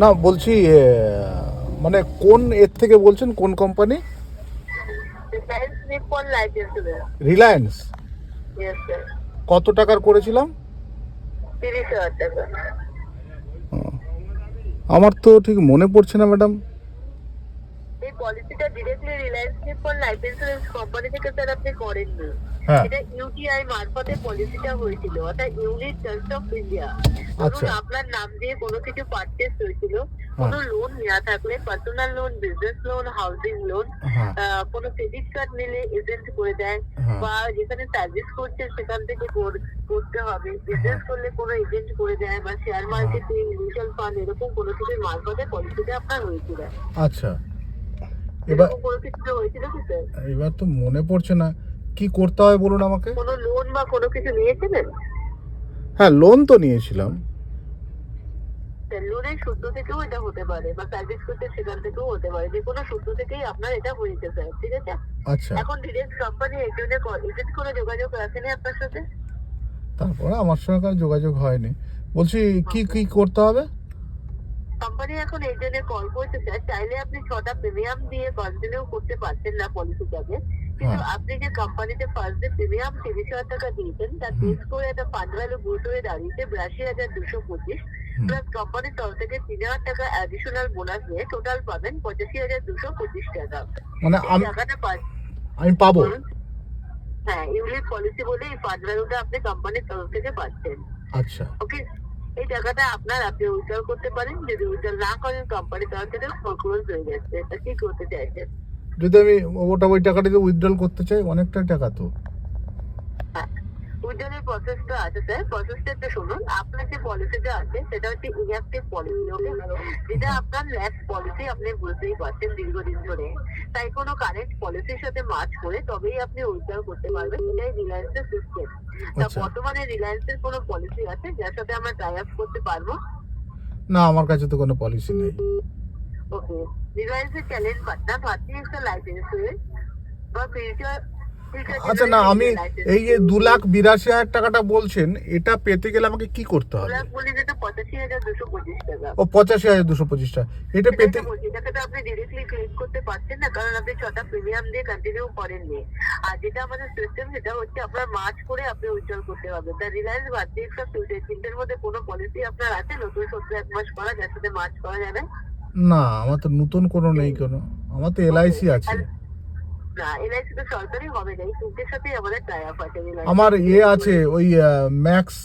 না বলছি মানে কোন এর থেকে বলছেন কোন কোম্পানি রিলায়েন্স কত টাকার করেছিলাম? আমার তো ঠিক মনে পড়ছে না madam পলিসিটা directly Reliance Nippon life insurance company থেকে স্যার আপনি করেননি। হ্যাঁ। এটা ইউটিআই মারফতে পলিসিটা হয়েছিল অর্থাৎ ইউনিট ট্রাস্ট অফ ইন্ডিয়া আচ্ছা। আপনার নাম দিয়ে কোনো কিছু পারচেস হয়েছিল কোনো লোন নেওয়া থাকলে personal loan business loan housing loan হ্যাঁ। কোনো ক্রেডিট কার্ড নিলে এজেন্ট করে দেয় হ্যাঁ। বা যেখানে সার্ভিস করছে সেখান থেকে করতে হবে। বিজনেস করলে কোনো এজেন্ট করে দেয় বা শেয়ার মার্কেটিং মিউচুয়াল ফান্ড এরকম কোনো কিছুর মারফতে পলিসিটা আপনার হয়েছিল। আচ্ছা। এবার এবার তো মনে পড়ছে না। কি করতে হবে বলুন আমাকে? কোনো লোন বা কোনো কিছু নিয়েছিলেন? হ্যাঁ লোন তো নিয়েছিলাম। লোনের সূত্র থেকেও এটা হতে পারে বা সার্ভিস করতে সেখান থেকেও হতে পারে। যে কোনো সূত্র থেকেই আপনার এটা হয়েছে স্যার ঠিক আছে? আচ্ছা। এখন ডিরেক্ট কোম্পানি জন্য এজেন্ট যোগাযোগ রাখেনি আপনার সাথে? তারপরে আমার সঙ্গে যোগাযোগ হয়নি। বলছি কি কি করতে হবে? কোম্পানি এখন এই জন্য কল করছে স্যার চাইলে আপনি ছটা প্রিমিয়াম দিয়ে কন্টিনিউ করতে পারছেন না পলিসিটাকে কিন্তু হ্যাঁ। আপনি যে কোম্পানিতে ফার্স্ট ডে প্রিমিয়াম তিরিশ হাজার টাকা দিয়েছেন তার বেস করে একটা ফান্ড ভ্যালু বুট হয়ে দাঁড়িয়েছে বিরাশি হাজার দুশো পঁচিশ। প্লাস কোম্পানির তরফ থেকে তিন হাজার টাকা অ্যাডিশনাল বোনাস নিয়ে টোটাল পাবেন পঁচাশি হাজার দুশো পঁচিশ টাকা। মানে টাকাটা আমি পাবো। হ্যাঁ ইউনিট পলিসি বলে এই ফান্ড ভ্যালুটা আপনি কোম্পানির তরফ থেকে পাচ্ছেন। আচ্ছা। ওকে এই টাকাটা আপনার, আপনি উইথড্র করতে পারেন। যদি উইথড্র না করেন কোম্পানি তখন থেকে ক্লোজ হয়ে যাচ্ছে এটা কি করতে চাইছেন? যদি আমি ওটা ওই টাকাটা উইথড্রল করতে চাই, অনেকটা টাকা তো। উইথড্রলের প্রসেসটা আছে স্যার প্রসেসটা একটু শুনুন। আপনার যে পলিসিটা আছে সেটা হচ্ছে ইনঅ্যাক্টিভ পলিসি ওকে যেটা আপনার ল্যাক্স পলিসি আপনি বুঝতেই পারছেন দীর্ঘদিন ধরে। তাই কোনো কারেন্ট পলিসির সাথে মার্চ করে তবেই আপনি উইথড্র করতে পারবেন। এটাই রিলায়েন্সের সিস্টেম তা আচ্ছা। বর্তমানে রিলায়েন্সের কোনো পলিসি আছে? যার সাথে আমরা টাই আপ করতে পারব? না আমার কাছে তো কোনো পলিসি নেই। ওকে রিলায়েন্সের চ্যালেঞ্জ পার্টনার ভারতী একটা লাইফ ইন্স্যুরেন্স বা ফিউচার আচ্ছা না আমি এই যে দু লাখ বিরাশি হাজার টাকাটা বলছেন এটা পেতে গেলে আমাকে কি করতে হবে? যেটা পঁচাশি হাজার দুশো পঁচিশ টাকা। ও এটা পেতে বলছি, এটাকে আপনি ডিরেক্টলি ক্লেম করতে পারছেন না কারণ আপনি ছটা প্রিমিয়াম দিয়ে কন্টিনিউ করেননি। আর যেটা আমাদের সিস্টেম সেটা হচ্ছে আপনার মার্চ করে আপনি উইথড্রল করতে তা রিলায়েন্স ফিউচার তিনটের মধ্যে কোনো পলিসি আপনার আছে? নতুন এক মাস করা যার সাথে মার্চ করা যাবে? না আমার তো নতুন কোনো নেই কোনো। আমার তো এলআইসি আছে। আমার ইয়ে আছে ওই ম্যাক্স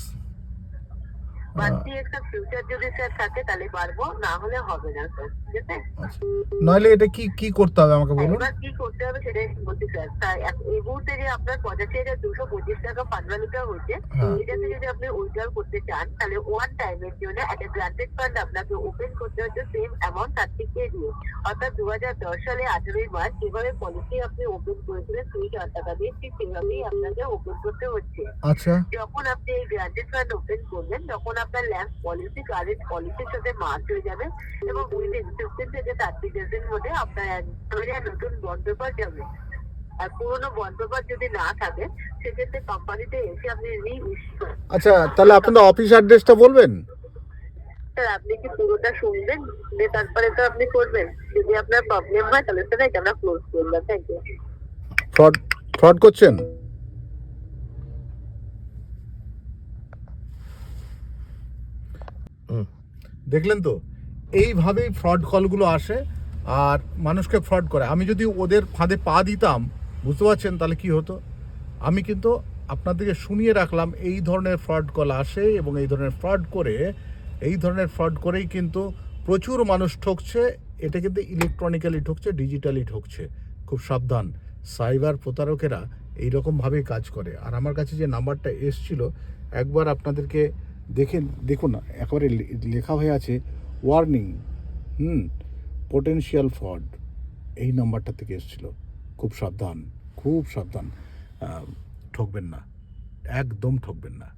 নইলে এটা কি কি করতে হবে আমাকে বলুন? কি করতে হবে সেটাই বলছি স্যার এই মুহূর্তে যে আপনার পঁচাশি হাজার দুশো পঁচিশ টাকা হচ্ছে হ্যাঁ। এটাতে যদি আপনি উইথড্র করতে চান তাহলে ওয়ান টাইমের জন্য একটা গ্রান্টেড ফান্ড আপনাকে ওপেন করতে হচ্ছে সেম অ্যামাউন্ট তার থেকে দিয়ে অর্থাৎ দু হাজার দশ সালে আঠেরোই মার্চ যেভাবে পলিসি আপনি ওপেন করেছিলেন কুড়ি হাজার টাকা দিয়ে ঠিক সেভাবেই আপনাকে ওপেন করতে হচ্ছে। আচ্ছা। যখন আপনি এই গ্রান্টেড ফান্ড ওপেন করবেন তখন আপনার ল্যাম্প পলিসি কারেন্ট পলিসির সাথে মার্চ হয়ে যাবে এবং উইদিন ফিফটিন থেকে থার্টি ডেজের মধ্যে আপনার একটা নতুন বন্ড পেপার যাবে। আর পুরোনো বন্ড পেপার যদি না থাকে সেক্ষেত্রে কোম্পানিতে এসে আপনি রি আচ্ছা তাহলে আপনাদের অফিস অ্যাড্রেসটা বলবেন? স্যার আপনি কি পুরোটা শুনবেন? দিয়ে তারপরে তো আপনি করবেন। যদি আপনার প্রবলেম হয় তাহলে স্যার এটা আমরা ক্লোজ করলাম। থ্যাংক ইউ ফ্রড ফ্রড করছেন? দেখলেন তো? এইভাবেই ফ্রড কলগুলো আসে আর মানুষকে ফ্রড করে। আমি যদি ওদের ফাঁদে পা দিতাম, বুঝতে পারছেন তাহলে কি হতো? আমি কিন্তু আপনাদেরকে শুনিয়ে রাখলাম, এই ধরনের ফ্রড কল আসে এবং এই ধরনের ফ্রড করে, এই ধরনের ফ্রড করেই কিন্তু প্রচুর মানুষ ঠকছে। এটা কিন্তু ইলেকট্রনিক্যালি ঠকছে ডিজিটালি ঠকছে। খুব সাবধান। সাইবার প্রতারকেরা এইরকমভাবেই কাজ করে। আর আমার কাছে যে নাম্বারটা এসছিল, একবার আপনাদেরকে দেখে, দেখুন একেবারে লেখা হয়ে আছে ওয়ার্নিং হুম পোটেন্সিয়াল ফ্রড এই নাম্বারটা থেকে এসেছিল। খুব সাবধান খুব সাবধান। ঠকবেন না, একদম ঠকবেন না।